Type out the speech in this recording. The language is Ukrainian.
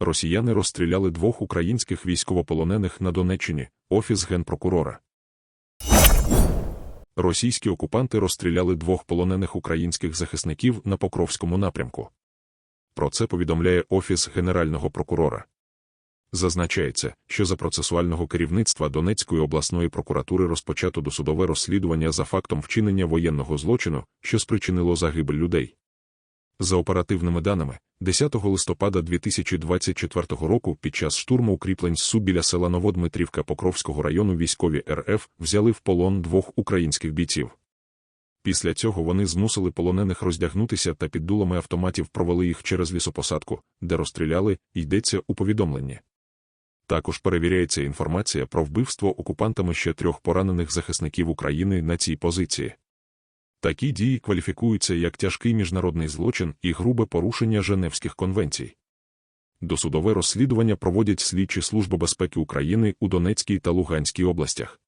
Росіяни розстріляли двох українських військовополонених на Донеччині, офіс генпрокурора. Російські окупанти розстріляли двох полонених українських захисників на Покровському напрямку. Про це повідомляє Офіс Генерального прокурора. Зазначається, що за процесуального керівництва Донецької обласної прокуратури розпочато досудове розслідування за фактом вчинення воєнного злочину, що спричинило загибель людей. За оперативними даними, 10 листопада 2024 року під час штурму укріплень СУ біля села Новодмитрівка Покровського району військові РФ взяли в полон двох українських бійців. Після цього вони змусили полонених роздягнутися та під дулами автоматів провели їх через лісопосадку, де розстріляли, йдеться у повідомленні. Також перевіряється інформація про вбивство окупантами ще трьох поранених захисників України на цій позиції. Такі дії кваліфікуються як тяжкий міжнародний злочин і грубе порушення Женевських конвенцій. Досудове розслідування проводять слідчі Служби безпеки України у Донецькій та Луганській областях.